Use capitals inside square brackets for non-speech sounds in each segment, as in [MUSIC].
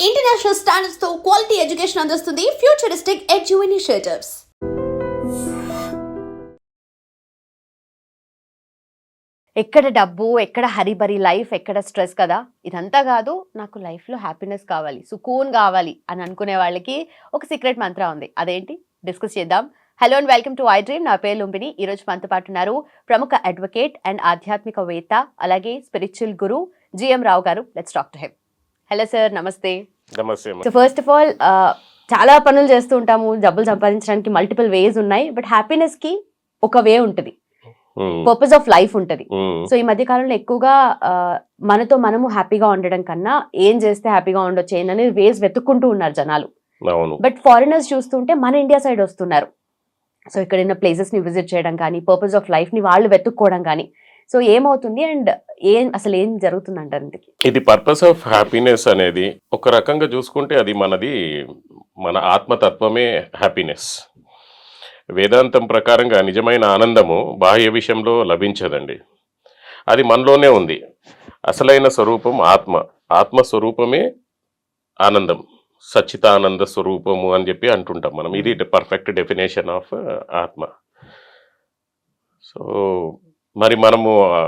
International స్టాండర్డ్స్తో quality education అందిస్తుంది futuristic edu initiatives ఎక్కడ డబ్బు ఎక్కడ హరిబరి లైఫ్ ఎక్కడ స్ట్రెస్ కదా? ఇదంతా కాదు నాకు లైఫ్లో హ్యాపీనెస్ కావాలి సుకూన్ కావాలి అని అనుకునే వాళ్ళకి ఒక సీక్రెట్ మంత్ర ఉంది. అదేంటి? డిస్కస్ చేద్దాం. Hello and welcome to iDream నా పేరు లుంబిని. ఈరోజు మనతో పాటు ఉన్నారు ప్రముఖ అడ్వకేట్ అండ్ ఆధ్యాత్మికవేత్త అలాగే spiritual Guru GM Rao garu. Let's doctor to him hello sir నమస్తే. నమస్తే. సో ఫస్ట్ ఆఫ్ ఆల్ చాలా పనులు చేస్తూ ఉంటాము. డబ్బులు సంపాదించడానికి మల్టిపుల్ వేస్ ఉన్నాయి. బట్ హ్యాపీనెస్కి ఒక వే ఉంటుంది. పర్పస్ ఆఫ్ లైఫ్ ఉంటుంది. సో ఈ మధ్య కాలంలో ఎక్కువగా ఆ, మనతో మనము హ్యాపీగా ఉండడం కన్నా ఏం చేస్తే హ్యాపీగా ఉండొచ్చు ఏంటని వేస్ వెతుక్కుంటూ ఉన్నారు జనాలు. బట్ ఫారినర్స్ చూస్తుంటే మన ఇండియా సైడ్ వస్తున్నారు. సో ఇక్కడ ఉన్న ప్లేసెస్ని విజిట్ చేయడం కానీ పర్పస్ ఆఫ్ లైఫ్ని వాళ్ళు వెతుక్కోవడం కానీ. సో ఏమవుతుంది? అండ్ ఏం అసలు ఏం జరుగుతుంది అంటారు ఇంతకి? ఇది పర్పస్ ఆఫ్ హ్యాపీనెస్ అనేది ఒక రకంగా చూసుకుంటే అది మనది మన ఆత్మతత్వమే హ్యాపీనెస్ వేదాంతం ప్రకారంగా నిజమైన ఆనందము బాహ్య విషయంలో లభించదండి. అది మనలోనే ఉంది. అసలైన స్వరూపం ఆత్మ. ఆత్మ స్వరూపమే ఆనందం. సచ్చితానంద స్వరూపము అని చెప్పి అంటుంటాం మనం. ఇది పర్ఫెక్ట్ డెఫినేషన్ ఆఫ్ ఆత్మ. సో మరి మనము ఆ,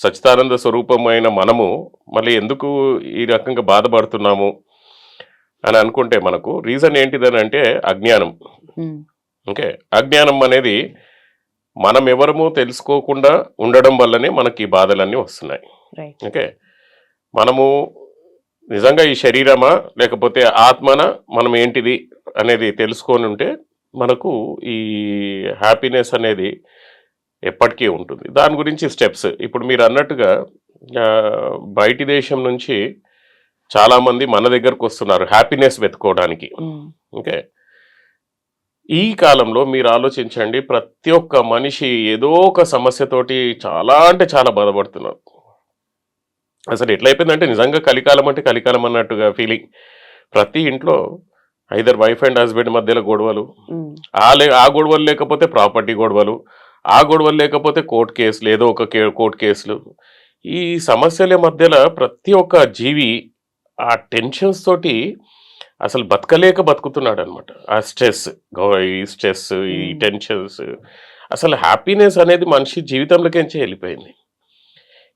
సచ్చిదానంద స్వరూపమైన మనము మళ్ళీ ఎందుకు ఈ రకంగా బాధపడుతున్నాము అని అనుకుంటే మనకు రీజన్ ఏంటిదని అంటే అజ్ఞానం ఓకే? అజ్ఞానం అనేది మనం ఎవరము తెలుసుకోకుండా ఉండడం వల్లనే మనకి ఈ బాధలన్నీ వస్తున్నాయి. ఓకే? మనము నిజంగా ఈ శరీరమా లేకపోతే ఆత్మన మనం ఏంటిది అనేది తెలుసుకొని ఉంటే మనకు ఈ హ్యాపీనెస్ అనేది ఎప్పటికీ ఉంటుంది. దాని గురించి స్టెప్స్. ఇప్పుడు మీరు అన్నట్టుగా బయటి దేశం నుంచి చాలామంది మన దగ్గరకు వస్తున్నారు హ్యాపీనెస్ వెతుకోవడానికి ఓకే. ఈ కాలంలో మీరు ఆలోచించండి ప్రతి ఒక్క మనిషి ఏదో ఒక సమస్యతోటి చాలా అంటే చాలా బాధపడుతున్నారు. అసలు ఎట్లయిపోయిందంటే నిజంగా కలికాలం అంటే కలికాలం అన్నట్టుగా ఫీలింగ్ ప్రతి ఇంట్లో ఐదర్ వైఫ్ అండ్ హస్బెండ్ మధ్యలో గొడవలు ఆ లే ఆ గొడవలు లేకపోతే ప్రాపర్టీ గొడవలు ఆ గొడవలు లేకపోతే కోర్టు కేసులు ఏదో ఒక కే కోర్టు కేసులు. ఈ సమస్యల మధ్యలో ప్రతి ఒక్క జీవి ఆ టెన్షన్స్ తోటి అసలు బతకలేక బతుకుతున్నాడు అనమాట ఆ స్ట్రెస్ ఈ స్ట్రెస్ ఈ. టెన్షన్స్ అసలు హ్యాపీనెస్ అనేది మనిషి జీవితంలోకించి వెళ్ళిపోయింది.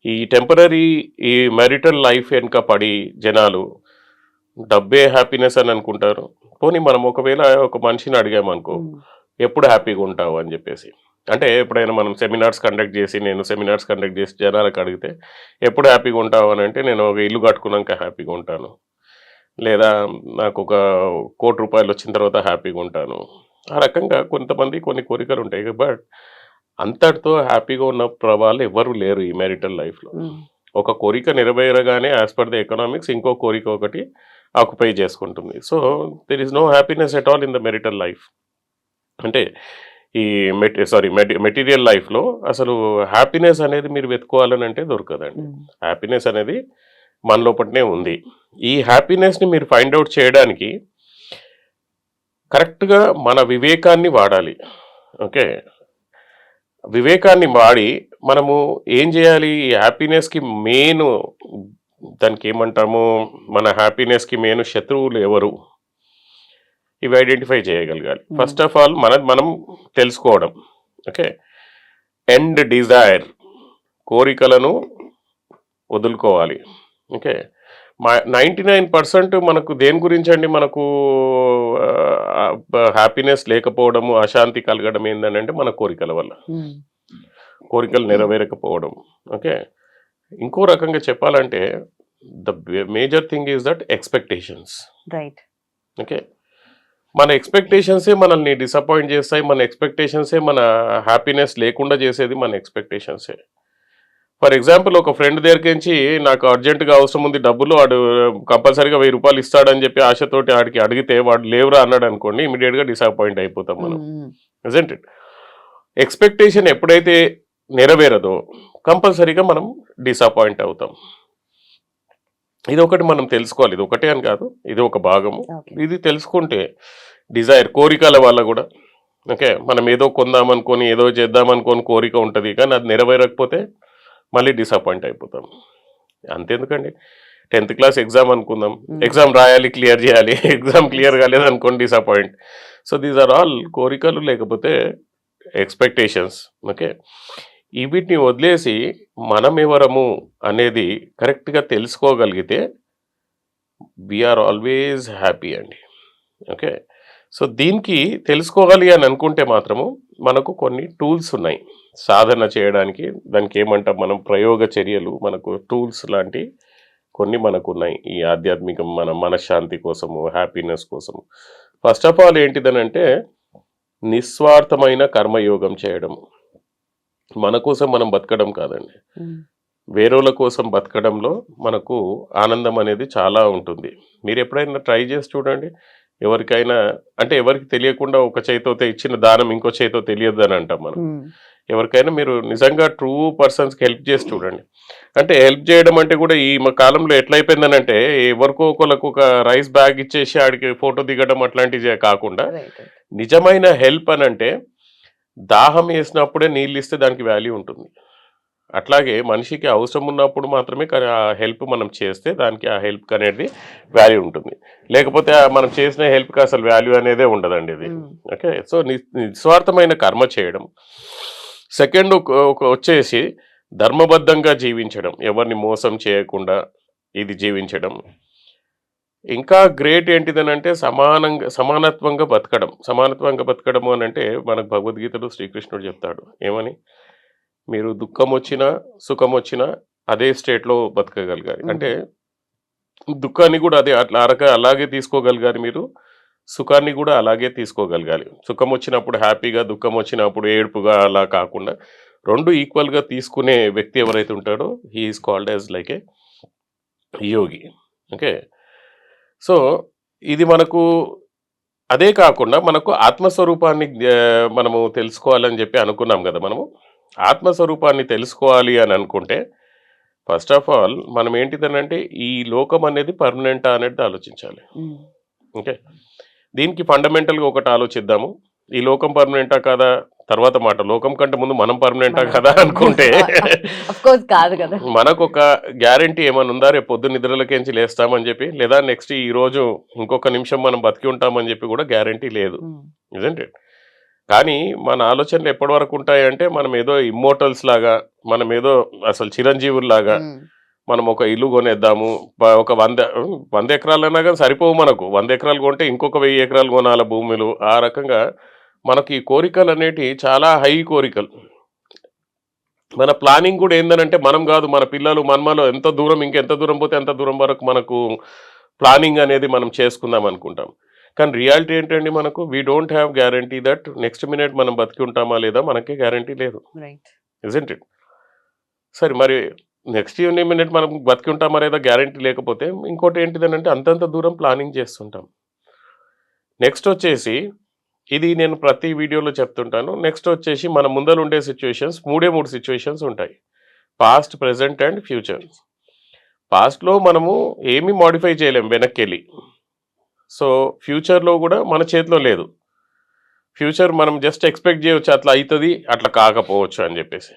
ఈ టెంపరీ ఈ మ్యారిటల్ లైఫ్ వెనుక పడి జనాలు డబ్బే హ్యాపీనెస్ అని అనుకుంటారు. పోనీ మనం ఒకవేళ ఒక మనిషిని అడిగామనుకో ఎప్పుడు హ్యాపీగా ఉంటావు? అని చెప్పేసి. అంటే ఎప్పుడైనా మనం సెమినార్స్ కండక్ట్ చేసి నేను సెమినార్స్ కండక్ట్ చేసి జనాలకు అడిగితే ఎప్పుడు హ్యాపీగా ఉంటావు? అని అంటే నేను ఒక ఇల్లు కట్టుకున్నాక హ్యాపీగా ఉంటాను. లేదా నాకు ఒక కోటి రూపాయలు వచ్చిన తర్వాత హ్యాపీగా ఉంటాను. ఆ రకంగా కొంతమంది కొన్ని కోరికలు ఉంటాయి. బట్ అంతటితో హ్యాపీగా ఉన్న ప్రభావాలు ఎవరు లేరు ఈ మ్యారిటల్ లైఫ్లో. ఒక కోరిక నెరవేరగానే యాజ్ పర్ ద ఎకనామిక్స్ ఇంకో కోరిక ఒకటి ఆక్యుపై చేసుకుంటుంది. So there is no happiness at all in the marital life అంటే ఈ మెటీ సారీ మెటీ మెటీరియల్ లైఫ్లో అసలు హ్యాపీనెస్ అనేది మీరు వెతుకోవాలని అంటే దొరకదండి. హ్యాపీనెస్ అనేది మన లోపలనే ఉంది. ఈ హ్యాపీనెస్ని మీరు ఫైండ్ అవుట్ చేయడానికి కరెక్ట్గా మన వివేకాన్ని వాడాలి. ఓకే? వివేకాన్ని వాడి మనము ఏం చేయాలి? ఈ హ్యాపీనెస్కి మెయిన్ దానికి ఏమంటాము? మన హ్యాపీనెస్కి మెయిన్ శత్రువులు ఎవరు? ఇవి ఐడెంటిఫై చేయగలగాలి. Hmm. ఫస్ట్ ఆఫ్ ఆల్ మన మనం తెలుసుకోవడం. ఓకే ఎండ్ డిజైర్ కోరికలను వదులుకోవాలి. ఓకే మా నైంటీ నైన్ పర్సెంట్ మనకు దేని గురించి అండి మనకు హ్యాపీనెస్ లేకపోవడము అశాంతి కలగడం ఏంటంటే మన కోరికల వల్ల. కోరికలు నెరవేరకపోవడం. ఓకే ఇంకో రకంగా చెప్పాలంటే the major thing is that expectations right okay మన ఎక్స్పెక్టేషన్సే మనల్ని డిసప్పాయింట్ చేస్తాయి మన ఎక్స్పెక్టేషన్సే మన హ్యాపీనెస్ లేకుండా చేసేది మన ఎక్స్పెక్టేషన్సే ఫర్ ఎగ్జాంపుల్ ఒక ఫ్రెండ్ దగ్గరికి నాకు అర్జెంటుగా అవసరం ఉంది డబ్బులు వాడు కంపల్సరీగా వెయ్యి రూపాయలు ఇస్తాడని చెప్పి ఆశతోటి ఆడికి అడిగితే వాడు లేవురా అన్నాడు అనుకోండి ఇమీడియట్గా డిసప్పాయింట్ అయిపోతాం మనం. ఇట్ ఎక్స్పెక్టేషన్ ఎప్పుడైతే నెరవేరదో కంపల్సరీగా మనం డిసప్పాయింట్ అవుతాం. ఇది ఒకటి మనం తెలుసుకోవాలి. ఇది ఒకటే అని కాదు ఇది ఒక భాగము. ఇది తెలుసుకుంటే డిజైర్ కోరికల వల్ల కూడా. ఓకే మనం ఏదో కొందామనుకొని ఏదో చేద్దామనుకొని కోరిక ఉంటుంది కానీ అది నెరవేరకపోతే మళ్ళీ డిసప్పాయింట్ అయిపోతాం. అంతెందుకండి? టెన్త్ క్లాస్ ఎగ్జామ్ అనుకుందాం. ఎగ్జామ్ రాయాలి క్లియర్ చేయాలి. [LAUGHS] ఎగ్జామ్ క్లియర్ కాలేదు అనుకోండి disappoint so these are all కోరికలు లేకపోతే ఎక్స్పెక్టేషన్స్ ఓకే. ఈ వీటిని వదిలేసి మనం ఎవరము అనేది కరెక్ట్గా తెలుసుకోగలిగితే వీఆర్ ఆల్వేస్ హ్యాపీ అండి. ఓకే? సో దీనికి తెలుసుకోవాలి అని అనుకుంటే మాత్రము మనకు కొన్ని టూల్స్ ఉన్నాయి. సాధన చేయడానికి దానికి ఏమంటాం మనం ప్రయోగ చర్యలు మనకు టూల్స్ లాంటి కొన్ని మనకు ఉన్నాయి. ఈ ఆధ్యాత్మికం మన మనశ్శాంతి కోసము హ్యాపీనెస్ కోసము. ఫస్ట్ ఆఫ్ ఆల్ ఏంటిదనంటే నిస్వార్థమైన కర్మయోగం చేయడము. మన కోసం మనం బతకడం కాదండి. వేరేల కోసం బతకడంలో మనకు ఆనందం అనేది చాలా ఉంటుంది. మీరు ఎప్పుడైనా ట్రై చేసి చూడండి. ఎవరికైనా అంటే ఎవరికి తెలియకుండా ఒక చేతితో ఇచ్చిన దానం ఇంకో చేతితో తెలియదు అని అంటాం మనం. ఎవరికైనా మీరు నిజంగా ట్రూ పర్సన్స్కి హెల్ప్ చేసి చూడండి. అంటే హెల్ప్ చేయడం అంటే కూడా ఈ మా కాలంలో ఎట్లయిపోయిందని అంటే ఎవరికో ఒకరికి ఒక రైస్ బ్యాగ్ ఇచ్చేసి ఆడికి ఫోటో దిగడం అట్లాంటివి కాకుండా. నిజమైన హెల్ప్ అని అంటే దాహం వేసినప్పుడే నీళ్ళు ఇస్తే దానికి వాల్యూ ఉంటుంది. అట్లాగే మనిషికి అవసరం ఉన్నప్పుడు మాత్రమే క- ఆ హెల్ప్ మనం చేస్తే దానికి ఆ హెల్ప్ అనేది వాల్యూ ఉంటుంది. లేకపోతే మనం చేసిన హెల్ప్కి అసలు వాల్యూ అనేదే ఉండదండి ఇది. ఓకే? సో నిస్వార్థమైన కర్మ చేయడం. సెకండ్ వచ్చేసి ధర్మబద్ధంగా జీవించడం. ఎవరిని మోసం చేయకుండా ఇది జీవించడం. ఇంకా గ్రేట్ ఏంటిదనంటే సమానంగా సమానత్వంగా బతకడం. సమానత్వంగా బతకడము అని అంటే మనకు భగవద్గీతలో శ్రీకృష్ణుడు చెప్తాడు. ఏమని? మీరు దుఃఖం వచ్చినా సుఖం వచ్చినా అదే స్టేట్లో బతకగలగాలి. అంటే దుఃఖాన్ని కూడా అదే అట్లా అరక అలాగే తీసుకోగలగాలి మీరు. సుఖాన్ని కూడా అలాగే తీసుకోగలగాలి. సుఖం వచ్చినప్పుడు హ్యాపీగా దుఃఖం వచ్చినప్పుడు ఏడుపుగా అలా కాకుండా రెండు ఈక్వల్గా తీసుకునే వ్యక్తి ఎవరైతే ఉంటాడో he is called as like a yogi. Okay? So ఇది మనకు అదే కాకుండా మనకు ఆత్మస్వరూపాన్ని మనము తెలుసుకోవాలని చెప్పి అనుకున్నాం కదా మనము. ఆత్మస్వరూపాన్ని తెలుసుకోవాలి అని అనుకుంటే ఫస్ట్ ఆఫ్ ఆల్ మనం ఏంటిదనంటే ఈ లోకం అనేది పర్మనెంటా అనేది ఆలోచించాలి. ఓకే? దీనికి ఫండమెంటల్గా ఒకటి ఆలోచిద్దాము. ఈ లోకం పర్మనెంటా కదా? తర్వాత మాట లోకం కంటే ముందు మనం పర్మనెంటా కదా అనుకుంటే [LAUGHS] కాదు కదా. మనకు ఒక గ్యారంటీ ఏమైనా ఉందా? రేపు పొద్దు నిద్రలకేంచి లేస్తామని చెప్పి లేదా నెక్స్ట్ ఈ రోజు ఇంకొక నిమిషం మనం బతికి ఉంటామని చెప్పి కూడా గ్యారంటీ లేదు. ఉమ్, నిజంటే కానీ మన ఆలోచనలు ఎప్పటి వరకు ఉంటాయంటే మనం ఏదో ఇమ్మోటల్స్ లాగా మనం ఏదో అసలు చిరంజీవుల్లాగా ఉమ్, మనం ఒక ఇల్లు కొనేద్దాము ఒక వంద వంద ఎకరాలన్నా కానీ సరిపోవు మనకు. వంద ఎకరాలు కొంటే ఇంకొక వెయ్యి ఎకరాలు కొనాల భూములు. ఆ రకంగా మనకి ఈ కోరికలు అనేటివి చాలా హై కోరికలు. మన ప్లానింగ్ కూడా ఏందనంటే మనం కాదు మన పిల్లలు మనమలో ఎంత దూరం ఇంకెంత దూరం పోతే ఎంత దూరం వరకు మనకు ప్లానింగ్ అనేది మనం చేసుకుందాం అనుకుంటాం. కానీ రియాలిటీ ఏంటండి మనకు? We don't have guarantee that next minute మనం బతికి ఉంటామా లేదా మనకి గ్యారంటీ లేదు. ఇజెంట్ ఇట్ సరే మరి నెక్స్ట్ మినిట్ మనం బతికి ఉంటామా లేదా గ్యారంటీ లేకపోతే ఇంకోటి ఏంటిదనంటే అంతంత దూరం ప్లానింగ్ చేస్తుంటాం. నెక్స్ట్ వచ్చేసి ఇది నేను ప్రతి వీడియోలో చెప్తుంటాను. నెక్స్ట్ వచ్చేసి మన ముందర ఉండే సిచ్యువేషన్స్ మూడే మూడు సిచ్యువేషన్స్ ఉంటాయి. పాస్ట్ ప్రెసెంట్ అండ్ ఫ్యూచర్ పాస్ట్లో మనము ఏమీ మాడిఫై చేయలేం వెనక్కి వెళ్ళి సో ఫ్యూచర్లో కూడా మన చేతిలో లేదు. ఫ్యూచర్ మనం జస్ట్ ఎక్స్పెక్ట్ చేయవచ్చు అట్లా అవుతుంది అట్లా కాకపోవచ్చు అని చెప్పేసి.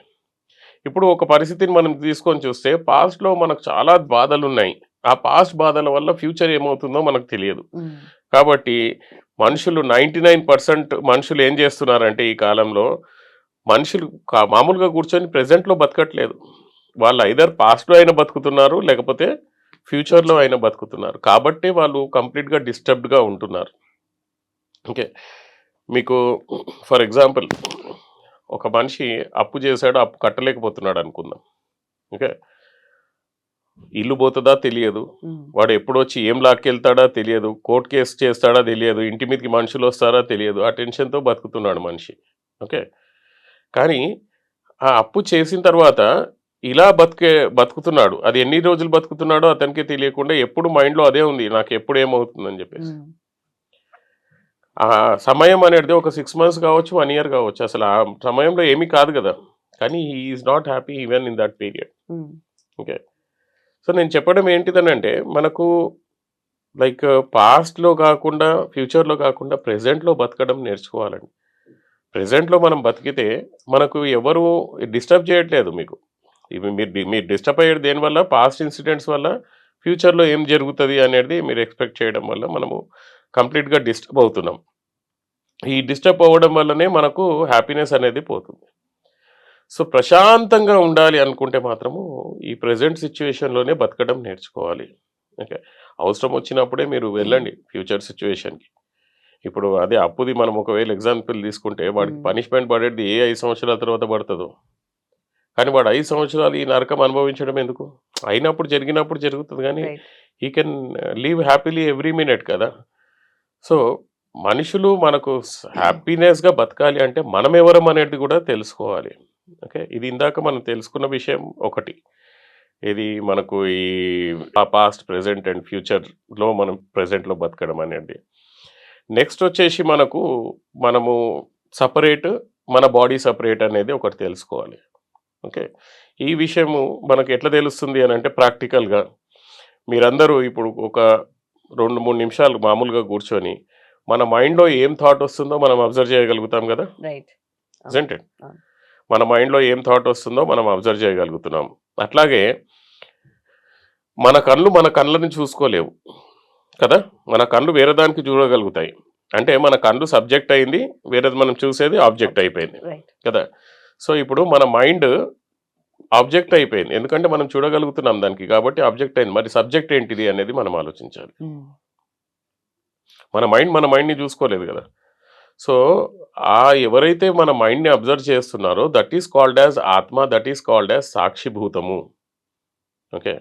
ఇప్పుడు ఒక పరిస్థితిని మనం తీసుకొని చూస్తే పాస్ట్లో మనకు చాలా బాధలు ఉన్నాయి ఆ పాస్ట్ బాధల వల్ల ఫ్యూచర్ ఏమవుతుందో మనకు తెలియదు. కాబట్టి మనుషులు నైంటీ నైన్ పర్సెంట్ మనుషులు ఏం చేస్తున్నారంటే ఈ కాలంలో మనుషులు కా- మామూలుగా కూర్చొని ప్రజెంట్లో బతకట్లేదు. వాళ్ళు ఐదర్ పాస్ట్లో అయినా బతుకుతున్నారు లేకపోతే ఫ్యూచర్లో అయినా బతుకుతున్నారు. కాబట్టి వాళ్ళు కంప్లీట్గా డిస్టర్బ్డ్గా ఉంటున్నారు. ఓకే. మీకు ఫర్ ఎగ్జాంపుల్ ఒక మనిషి అప్పు చేశాడు అప్పు కట్టలేకపోతున్నాడు అనుకుందాం. ఓకే. ఇల్లు పోతుందా తెలియదు. వాడు ఎప్పుడు వచ్చి ఏం లాక్కెళ్తాడా తెలియదు. కోర్ట్ కేసు చేస్తాడా తెలియదు. ఇంటి మీదకి మనుషులు వస్తారా తెలియదు. ఆ టెన్షన్తో బతుకుతున్నాడు మనిషి. ఓకే? కానీ ఆ అప్పు చేసిన తర్వాత ఇలా బతికే బతుకుతున్నాడు. అది ఎన్ని రోజులు బతుకుతున్నాడో అతనికి తెలియకుండా ఎప్పుడు మైండ్లో అదే ఉంది. నాకు ఎప్పుడు ఏమవుతుందని చెప్పేసి. ఆ సమయం అనేది ఒక సిక్స్ మంత్స్ కావచ్చు వన్ ఇయర్ కావచ్చు. అసలు ఆ సమయంలో ఏమీ కాదు కదా. కానీ is not happy even in that period. Okay? So నేను చెప్పడం ఏంటిదనంటే మనకు లైక్ పాస్ట్లో కాకుండా ఫ్యూచర్లో కాకుండా ప్రజెంట్లో బతకడం నేర్చుకోవాలండి. ప్రజెంట్లో మనం బతికితే మనకు ఎవరు డిస్టర్బ్ చేయట్లేదు మీకు. ఇవి మీరు మీరు డిస్టర్బ్ అయ్యేది దేనివల్ల పాస్ట్ ఇన్సిడెంట్స్ వల్ల? ఫ్యూచర్లో ఏం జరుగుతుంది అనేది మీరు ఎక్స్పెక్ట్ చేయడం వల్ల మనము కంప్లీట్గా డిస్టర్బ్ అవుతున్నాం. ఈ డిస్టర్బ్ అవ్వడం వల్లనే మనకు హ్యాపీనెస్ అనేది పోతుంది. సో ప్రశాంతంగా ఉండాలి అనుకుంటే మాత్రము ఈ ప్రజెంట్ సిచ్యువేషన్లోనే బతకడం నేర్చుకోవాలి. ఓకే. అవసరం వచ్చినప్పుడే మీరు వెళ్ళండి ఫ్యూచర్ సిచ్యువేషన్కి. ఇప్పుడు అదే అప్పుది మనం ఒకవేళ ఎగ్జాంపుల్ తీసుకుంటే వాడికి. పనిష్మెంట్ పడేది ఏ ఐదు సంవత్సరాల తర్వాత పడుతుందో. కానీ వాడు ఐదు సంవత్సరాలు ఈ నరకం అనుభవించడం ఎందుకు? అయినప్పుడు జరిగినప్పుడు జరుగుతుంది కానీ. ఈ can live happily every minute కదా. సో మనుషులు మనకు హ్యాపీనెస్గా బతకాలి అంటే మనం ఎవరం అనేది కూడా తెలుసుకోవాలి. ఓకే? ఇది ఇందాక మనం తెలుసుకున్న విషయం ఒకటి. ఇది మనకు ఈ పాస్ట్ ప్రెసెంట్ అండ్ ఫ్యూచర్లో మనం ప్రెసెంట్లో బతకడం అనేది నెక్స్ట్ వచ్చేసి మనకు మనము సపరేట్ మన బాడీ సపరేట్ అనేది ఒకటి తెలుసుకోవాలి. ఓకే? ఈ విషయము మనకు ఎట్లా తెలుస్తుంది అని అంటే ప్రాక్టికల్గా. మీరందరూ ఇప్పుడు ఒక రెండు మూడు నిమిషాలు మామూలుగా కూర్చొని మన మైండ్లో ఏం థాట్ వస్తుందో మనం అబ్జర్వ్ చేయగలుగుతాం కదా? రైట్. మన మైండ్లో ఏం థాట్ వస్తుందో మనం అబ్జర్వ్ చేయగలుగుతున్నాం. అట్లాగే మన కళ్ళు మన కళ్ళని చూసుకోలేవు కదా? మన కళ్ళు వేరే దానికి చూడగలుగుతాయి. అంటే మన కళ్ళు సబ్జెక్ట్ అయింది వేరేది మనం చూసేది ఆబ్జెక్ట్ అయిపోయింది కదా? సో ఇప్పుడు మన మైండ్ ఆబ్జెక్ట్ అయిపోయింది. ఎందుకంటే మనం చూడగలుగుతున్నాం దానికి కాబట్టి ఆబ్జెక్ట్ అయింది. మరి సబ్జెక్ట్ ఏంటిది అనేది మనం ఆలోచించాలి. మన మైండ్ మన మైండ్ని చూసుకోలేదు కదా? సో ఆ ఎవరైతే మన మైండ్ని అబ్జర్వ్ చేస్తున్నారో దట్ ఈస్ కాల్డ్ యాజ్ ఆత్మ దట్ ఈస్ కాల్డ్ యాజ్ సాక్షిభూతము. ఓకే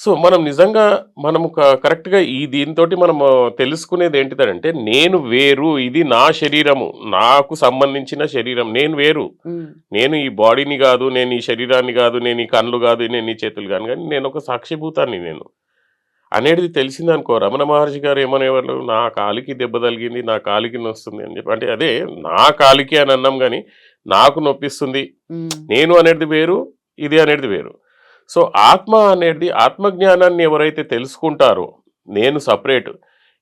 సో మనం నిజంగా మనము కరెక్ట్గా ఈ దీంతో మనం తెలుసుకునేది ఏంటిదంటే నేను వేరు ఇది నా శరీరము నాకు సంబంధించిన శరీరం నేను వేరు. నేను ఈ బాడీని కాదు నేను ఈ శరీరాన్ని కాదు నేను ఈ కళ్ళు కాదు నేను ఈ చేతులు కాదు కానీ నేను ఒక సాక్షిభూతాన్ని నేను. అనేది తెలిసిందనుకో రమణ మహర్షి గారు ఏమనేవాళ్ళు నా కాలికి దెబ్బ తగిలింది నా కాలికి నొస్తుంది అని చెప్పి. అంటే అదే నా కాలికి అని అన్నాం కానీ నాకు నొప్పిస్తుంది. నేను అనేది వేరు ఇది అనేది వేరు. సో ఆత్మ అనేది ఆత్మజ్ఞానాన్ని ఎవరైతే తెలుసుకుంటారో నేను సపరేట్.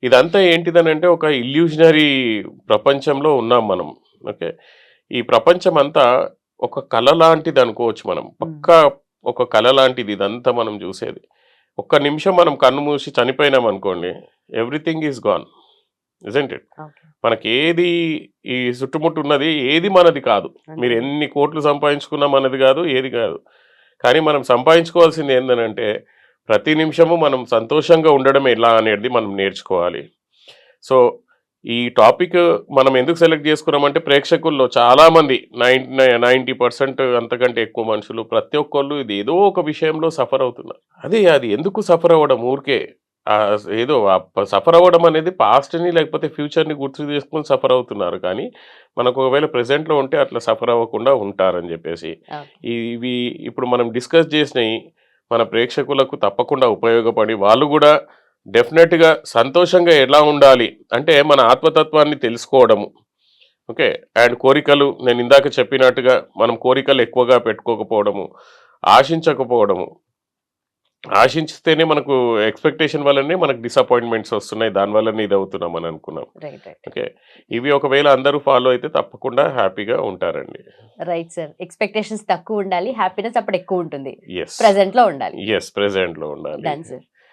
ఇదంతా ఏంటిదనంటే ఒక ఇల్యూషనరీ ప్రపంచంలో ఉన్నాం మనం. ఓకే? ఈ ప్రపంచం అంతా ఒక కళ లాంటిది అనుకోవచ్చు మనం పక్కా ఒక కళ లాంటిది ఇదంతా మనం చూసేది. ఒక్క నిమిషం మనం కన్ను మూసి చనిపోయినాం అనుకోండి everything is gone isn't it మనకి ఏది ఈ చుట్టుముట్టు ఉన్నది ఏది మనది కాదు. మీరు ఎన్ని కోట్లు సంపాదించుకున్నా మనది కాదు ఏది కాదు. కానీ మనం సంపాదించుకోవాల్సింది ఏంటంటే ప్రతి నిమిషము మనం సంతోషంగా ఉండడం ఎలా అనేది మనం నేర్చుకోవాలి. సో ఈ టాపిక్ మనం ఎందుకు సెలెక్ట్ చేసుకున్నామంటే ప్రేక్షకుల్లో చాలామంది నైంటీ నైంటీ పర్సెంట్ అంతకంటే ఎక్కువ మనుషులు ప్రతి ఒక్కళ్ళు ఇది ఏదో ఒక విషయంలో సఫర్ అవుతున్నారు. అదే అది ఎందుకు సఫర్ అవ్వడం? ఊరికే ఏదో సఫర్ అవ్వడం అనేది పాస్ట్ని లేకపోతే ఫ్యూచర్ని గుర్తు చేసుకుని సఫర్ అవుతున్నారు. కానీ మనకు ఒకవేళ ప్రెసెంట్లో ఉంటే అట్లా సఫర్ అవ్వకుండా ఉంటారని చెప్పేసి ఇవి ఇప్పుడు మనం డిస్కస్ చేసినవి మన ప్రేక్షకులకు తప్పకుండా ఉపయోగపడి వాళ్ళు కూడా డెఫినెట్గా సంతోషంగా ఎలా ఉండాలి అంటే మన ఆత్మతత్వాన్ని తెలుసుకోవడము. ఓకే? అండ్ కోరికలు నేను ఇందాక చెప్పినట్టుగా మనం కోరికలు ఎక్కువగా పెట్టుకోకపోవడము ఆశించకపోవడము. ఆశించితేనే మనకు ఎక్స్పెక్టేషన్ వల్లనే మనకు డిసప్పాయింట్మెంట్స్ వస్తున్నాయి. దానివల్లనే ఇది అవుతున్నాం అని అనుకున్నాం. ఓకే? ఇవి ఒకవేళ అందరూ ఫాలో అయితే తప్పకుండా హ్యాపీగా ఉంటారండి. Right sir. ఎక్స్పెక్టేషన్స్ తక్కువ ఉండాలి. హ్యాపీనెస్ అప్పుడు ఎక్కువ ఉంటుంది. ప్రెసెంట్లో ఉండాలి. ఎస్ ప్రెసెంట్లో ఉండాలి